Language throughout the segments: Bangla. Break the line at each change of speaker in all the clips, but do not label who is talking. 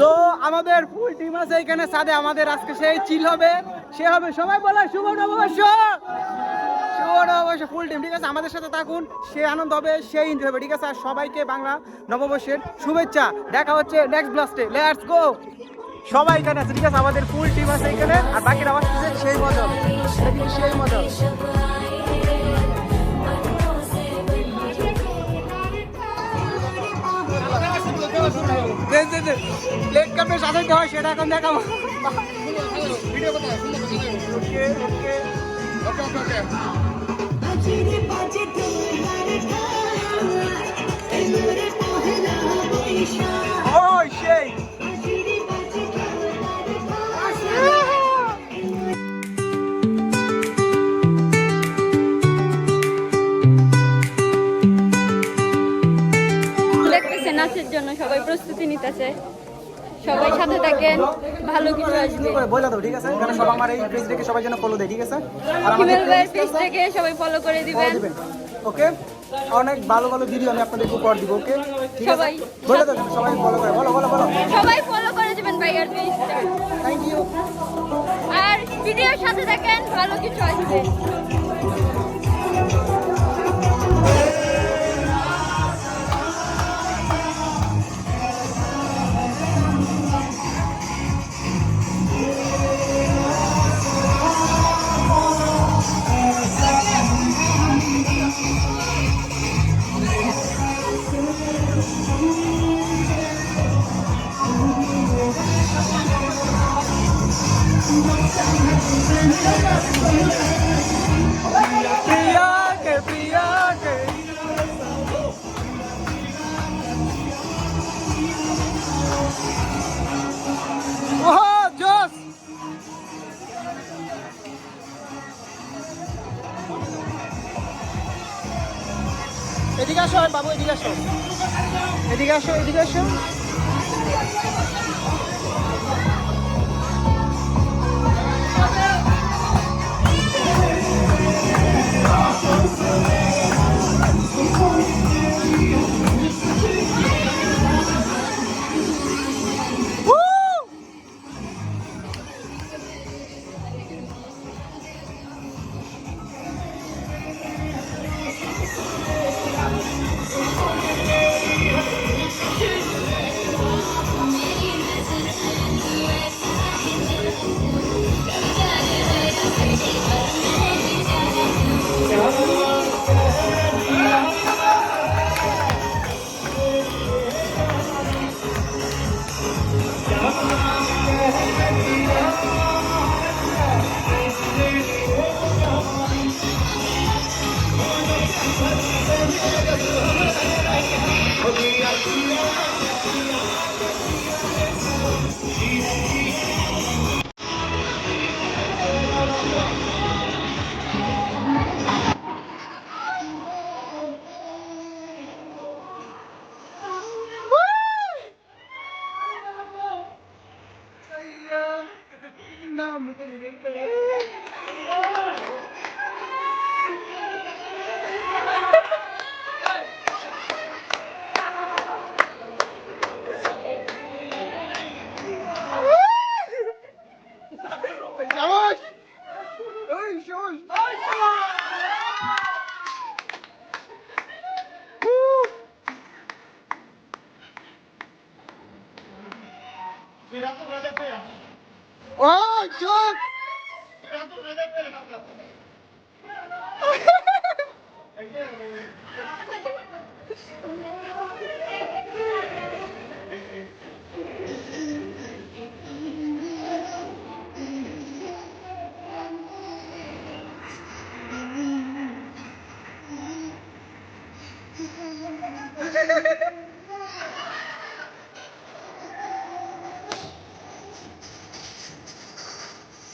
তো আমাদের ফুল টিম আছে এখানে সাথে আমাদের আজকে সেই চিল হবে। সে হবে সবাই বলে শুভ নববর্ষ। শুভ নববর্ষ ফুল টিম ঠিক আছে? আমাদের সাথে থাকুন, সে আনন্দ হবে সেই এনজয় হবে, ঠিক আছে? আর সবাইকে বাংলা নববর্ষের শুভেচ্ছা। দেখা হচ্ছে নেক্সট ব্লাস্টে লেটস গো সবাই এখানে আছে, ঠিক আছে? আমাদের ফুল টিম আছে এখানে, আর বাকিরা আমার সেই মজা সেই মজা দেন কাপে সাজাইতে হয় সেটা এখন দেখাবো। ওকে ওকে।
ওকে বাজে
জন্য সবাই প্রস্তুতি নিতেছে সবাই সাথে থাকেন ভালো কিছু আসবে।
বলে দাও ঠিক আছে? এখানে সব আমার এই পেজ দেখে সবাই যেন ফলো দেয় ঠিক আছে? আর আমাদের
পেজ থেকে সবাই ফলো করে দিবেন।
ওকে অনেক ভালো ভালো ভিডিও আমি আপনাদেরকে উপহার দিব ওকে
সবাই।
বলে দাও সবাই ফলো করে বলো বলো বলো।
সবাই ফলো করে দিবেন ভাইয়ার পেজটা
থ্যাংক ইউ
আর ভিডিওর সাথে থাকেন ভালো কিছু আসবে।
এদিকে আসো বাবু এদিকে আসো এদিকে আসো এদিকে আসো Thank you. ওই চোখ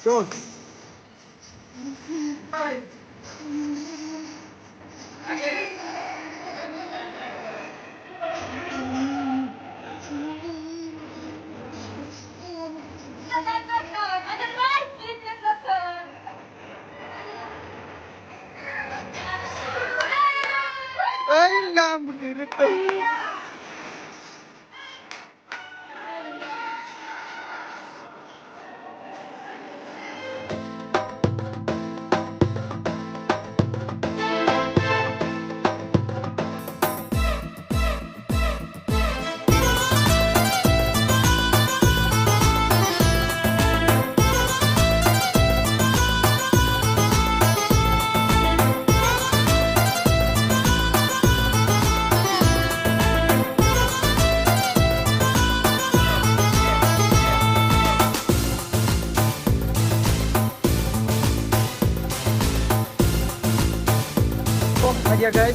Go on. Hi. Ay, lambı gerek.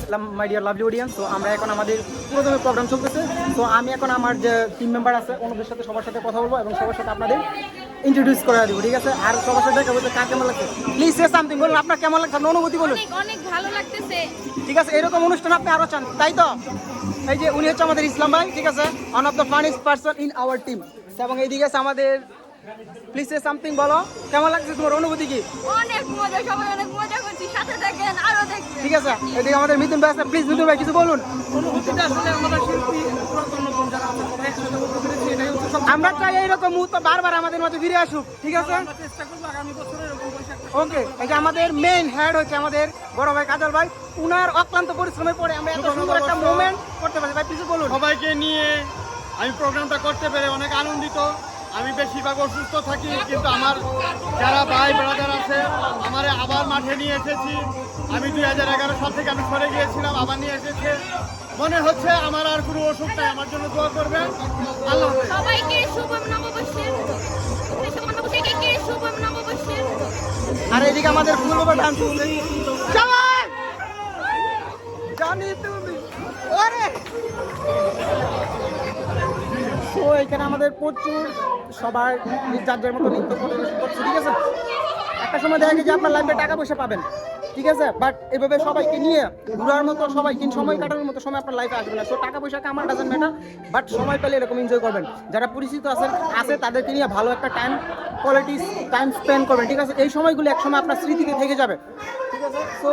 Guys my dear lovely audience তো আমরা এখন আমাদের পুরোদমে প্রোগ্রাম চলতেছে। তো আমি এখন আমার যে টিম মেম্বার আছে ওনাদের সাথে সবার সাথে কথা বলব এবং সবার সাথে আপনাদের ইন্ট্রোডিউস করে দেবো ঠিক আছে? আর সবার সাথে দেখা বলতে কার কেমন লাগছে? প্লিজ সে সামথিং বলুন আপনার কেমন লাগছে? আপনার অনুভূতি বলুন।
অনেক ভালো লাগতেছে।
ঠিক আছে এরকম অনুষ্ঠান আপনি আরও চান তাই তো? এই যে উনি হচ্ছে আমাদের ইসলাম ভাই ঠিক আছে? One of the funniest person in our team এবং এইদিকে আছে আমাদের প্লিজ সে সামথিং বলো। কেমন লাগছে তোমার অনুভূতি কি?
অনেক মজা সবাই অনেক মজা করছি। সাথে থাকেন আরও দেখবেন।
ঠিক আছে এদিকে আমাদের মিথুন ভাই আছে। প্লিজ মিথুন ভাই কিছু বলুন। আমরা চাই এইরকম মুহূর্ত বারবার আমাদের মধ্যে ফিরে আসুক ঠিক আছে? ওকে এই যে আমাদের মেইন হেড হচ্ছে আমাদের বড় ভাই কাজল ভাই। উনার অক্লান্ত পরিশ্রমের পরে আমরা এত সুন্দর একটা মোমেন্ট করতে পারি ভাই কিছু বলুন।
সবাইকে নিয়ে আমি প্রোগ্রামটা করতে পেরে অনেক আনন্দিত। আমি বেশিরভাগ অসুস্থ থাকি কিন্তু আমার যারা ভাই ব্রাদার আছে আমারে আবার মাঠে নিয়ে এসেছি। আমি দুই হাজার এগারো সাল থেকে আমি সরে গিয়েছিলাম আবার নিয়ে এসেছে। মনে হচ্ছে আমার আর কোনো অসুখ নাই আমার জন্য দোয়া করবেন। আল্লাহ
সবাইকে শুভ নববর্ষের শুভ নববর্ষের
আর এদিকে আমাদের ফুল বাবা ডান্স জানি তুমি। ওরে! তো এখানে আমাদের প্রচুর সবার যার মতো নৃত্য করছে ঠিক আছে? একটা সময় দেখা গেছে আপনার লাইফে টাকা পয়সা পাবেন, ঠিক আছে? বাট এভাবে সবাইকে নিয়ে ঘুরার মতো সবাই কিন্তু সময় কাটানোর মতো সময় আপনার লাইফে আসবে না। তো টাকা পয়সা আমার ডাজেন্ট ম্যাটার বাট সময় পেলে এরকম এনজয় করবেন। যারা পরিচিত আছেন, আছে, তাদেরকে নিয়ে ভালো একটা টাইম কোয়ালিটি টাইম স্পেন্ড করবেন, ঠিক আছে? এই সময়গুলো একসময় আপনার স্মৃতিতে থেকে যাবে, ঠিক আছে? সো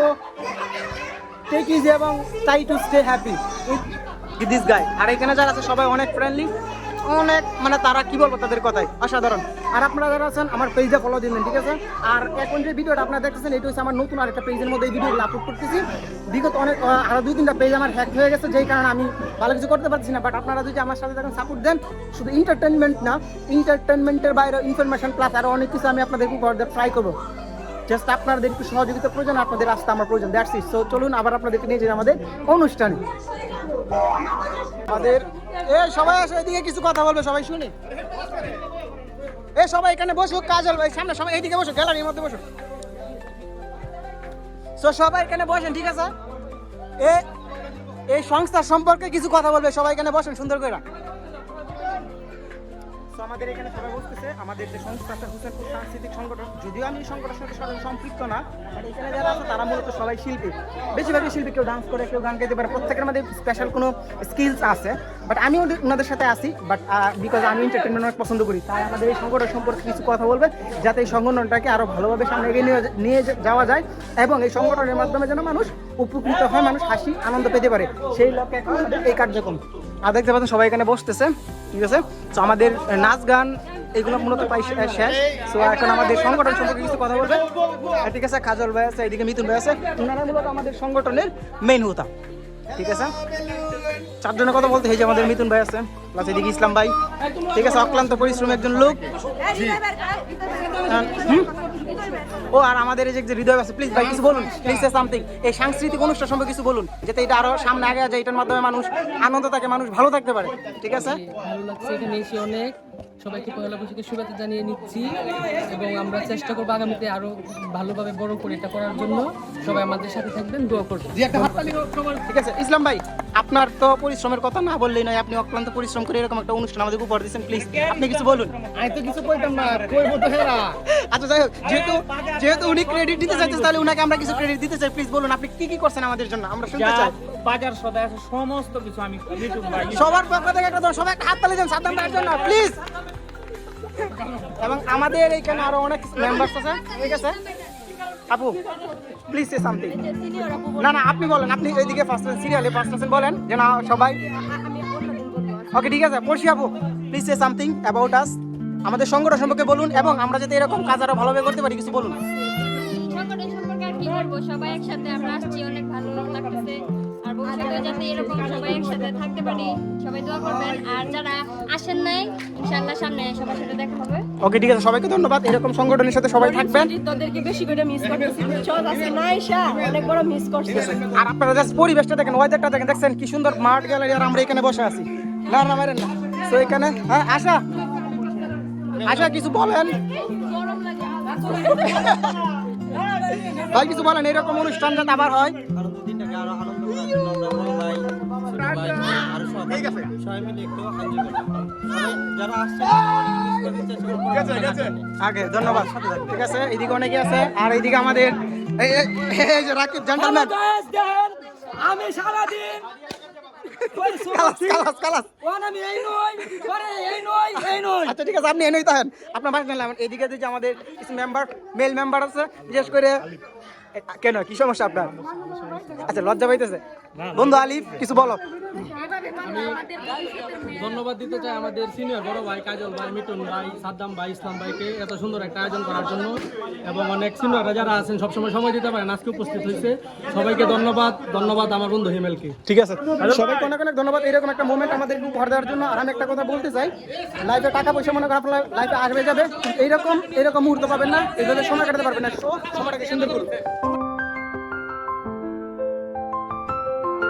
টেক ইজি এবং try to stay happy with this guy আর এখানে যারা আছে, সবাই অনেক ফ্রেন্ডলি অনেক মানে তারা কি বলব তাদের কথাই? অসাধারণ। আর আপনারা যারা আছেন আমার পেজে ফলো দিলেন ঠিক আছে? আর এখন যে ভিডিওটা আপনারা দেখতেছেন এটা হচ্ছে আমার নতুন আর একটা পেজের মধ্যে এই ভিডিওগুলো আপলোড করতেছি। বিগত অনেক আহ, আরও দুই তিনটা পেজ আমার হ্যাক হয়ে গেছে যেই কারণে আমি ভালো কিছু করতে পারছি না। বাট আপনারা যদি আমার সাথে যখন সাপোর্ট দেন। শুধু এন্টারটেনমেন্ট না এন্টারটেনমেন্টের বাইরে ইনফরমেশন প্লাস আরও অনেক কিছু আমি আপনাদের উপর ট্রাই করব। জাস্ট আপনাদের একটু সহযোগিতা প্রয়োজন আপনাদের রাস্তা আমার প্রয়োজন দ্যাটস ইট সো চলুন আবার আপনাদেরকে নিয়ে যাই আমাদের অনুষ্ঠানে। আমাদের এ, সবাই আসো, এদিকে কিছু কথা বলবে, সবাই শুনি। এ, সবাই এখানে বসুক কাজল ভাই সামনে সবাই এইদিকে বসো, গ্যালারির মধ্যে বসো। সো সবাই এখানে বসেন, ঠিক আছে? এ, এই সংস্থার সম্পর্কে কিছু কথা বলবে, সবাই এখানে বসেন, সুন্দর করে। তো আমাদের এখানে সবাই বলতেছে আমাদের যে সংস্থা হুসেনপুর সাংস্কৃতিক সংগঠন, যদিও আমি এই সংগঠনের সাথে সরাসরি সম্পৃক্ত না বাট এখানে যারা আছে, তারা মূলত সবাই শিল্পী। বেশিরভাগই শিল্পী, কেউ ডান্স করে, কেউ গান গাইতে পারে। প্রত্যেকের মধ্যে স্পেশাল কোনো স্কিলস আছে বাট আমি ওনাদের সাথে আসি বাট বিকজ আমি এন্টারটেনমেন্ট অনেক পছন্দ করি, তাই আমাদের এই সংগঠন সম্পর্কে কিছু কথা বলবে, যাতে এই সংগঠনটাকে আরও ভালোভাবে সামনে এগিয়ে নিয়ে যাওয়া যায়, এবং এই সংগঠনের মাধ্যমে যেন মানুষ উপকৃত হয়, মানুষ হাসি, আনন্দ পেতে পারে। সেই লক্ষ্যে এই কার্যক্রম। আর দেখতে পাচ্ছেন সবাই এখানে বসতেছে, ঠিক আছে? তো আমাদের নাচ গান এগুলো মূলত পাই শেষ। তো এখন আমাদের সংগঠন সম্পর্কে কিছু কথা বলবে ঠিক আছে কাজল ভাই আছে, এদিকে মিথুন ভাই আছে। ওনারা মূলত আমাদের সংগঠনের মেইন হোতা, ঠিক আছে? চারজনের কথা বলতে হয়েছে আমাদের মিথুন ভাই আছেন প্লাস এদিকে ইসলাম ভাই। ঠিক আছে, অক্লান্ত পরিশ্রম একজন লোক। ও, আর আমাদের এই যে হৃদয় আছে প্লিজ ভাই, কিছু বলুন প্লিজ সামথিং এই সাংস্কৃতিক অনুষ্ঠান সম্পর্কে কিছু বলুন, যাতে এটা আরও সামনে আগে যায় এটার মাধ্যমে মানুষ আনন্দ থাকে, মানুষ ভালো থাকতে পারে। ঠিক আছে?
ভালো লাগছে এখানে এসে অনেক। সবাইকে পয়লা বৈশাখের শুভেচ্ছা জানিয়ে নিচ্ছি এবং আমরা চেষ্টা করব আগামীতে আরও ভালোভাবে বড় করে এটা করার জন্য। সবাই আমাদের সাথে থাকবেন দোয়া করবেন।
ঠিক আছে ইসলাম ভাই আপনার তো পরিশ্রমের কথা না বললেই নয় আপনি অক্লান্ত পরিশ্রম করে এরকম একটা অনুষ্ঠান আমাদের উপহার দিচ্ছেন প্লিজ আপনি কিছু বলুন।
আমি তো কিছু কইতাম না কইবো তো হেরা।
আচ্ছা যাই হোক যেহেতু যেহেতু উনি ক্রেডিট দিতে চাইছেন তাহলে উনাকে আমরা কিছু ক্রেডিট দিতে চাই প্লিজ বলুন আপনি কি কি করছেন আমাদের জন্য? আমরা শুনতে চাই।
বাজার সদায় আছে সমস্ত কিছু আমি
সবার পক্ষ থেকে একটা সবাই একটা হাত তালি দেন ভাইয়ের জন্য প্লিজ এবং আমাদের এইখানে আরও অনেক মেম্বার্স আছে, ঠিক আছে? আপু প্লিজ সে সামথিং না না, আপনি বলেন, আপনি এইদিকে ফার্স্ট সিরিয়ালে ফার্স্ট পার্সন বলেন, যে না, সবাই ওকে ঠিক আছে পড়শি আপু। Please say something about us আমাদের সংগঠন সম্পর্কে বলুন এবং আমরা যাতে এরকম কাজ আরও ভালোভাবে করতে পারি, কিছু বলুন।
সংগঠন সম্পর্কে আর কি বলব? সবাই একসাথে আমরা আসছি, অনেক ভালো লাগতেছে। আর ভবিষ্যতে যাতে এরকম সবাই একসাথে থাকতে পারি সবাই দোয়া করবেন। আর যারা আসেন নাই ইনশাআল্লাহ সামনে সবার সাথে দেখা হবে।
ওকে ঠিক আছে সবাইকে ধন্যবাদ। এরকম সংগঠনের সাথে সবাই থাকবেন।
তোদেরকে বেশি করে মিস করতেছি। বুঝছ আজকে না এসা অনেক বড় মিস করছি।
আর আপনারা জাস্ট পরিবেশটা দেখেন ওয়েদারটা দেখেন দেখছেন কি সুন্দর মাঠ গ্যালারি আর আমরা এখানে বসে আছি। না না মারেন না। তো এখানে হ্যাঁ আশা আশা কিছু বলেন। ভাই কিছু বলেন এরকম অনুষ্ঠান যাতে আবার হয়।
আরও দু দিনটাকে আরও আনন্দ করার জন্য আমরা বড় ভাই ছোট ভাই আরও সব সবাই মিলে একটু এনজয় করতাম যারা আসছে মিস করতে চেষ্টা করব
আগে ধন্যবাদ ঠিক আছে অনেকে আছে আর এইদিকে আমাদের এই এই- এই যে রাকিব জেন্টলম্যান
আমি সারাদিন
আচ্ছা ঠিক আছে আপনি এনেই তাহেন আপনার বাস নিলাম। এদিকে যে আমাদের কিছু মেম্বার মেল মেম্বার আছে বিশেষ করে কেন? কি সমস্যা আপনার? আচ্ছা লজ্জা পাইতেছে। বন্ধু আলিফ কিছু বলো।
ধন্যবাদ দিতে চাই আমাদের সিনিয়র বড় ভাই কাজল ভাই মিটন ভাই সাদ্দাম ভাই ইসলাম ভাইকে এত সুন্দর একটা আয়োজন করার জন্য। এবং অনেক সিনিয়ররা যারা আছেন সবসময় সময় দিতে পারেন আজকে উপস্থিত হয়েছে। সবাইকে ধন্যবাদ ধন্যবাদ আমার বন্ধু হিমেলকে।
ঠিক আছে। সবাইকে অনেক অনেক ধন্যবাদ। এরকম একটা মোমেন্ট আমাদেরকে উপহার দেওয়ার জন্য। আর আমি একটা কথা বলতে চাই। লাইফে টাকা পয়সা মনে করেন আপনার লাইফে আসবে যাবে। এইরকম এরকম মুহূর্ত পাবেন না। এইভাবে সময় কাটাতে পারবেন না। সময়টাকে সুন্দর করুন।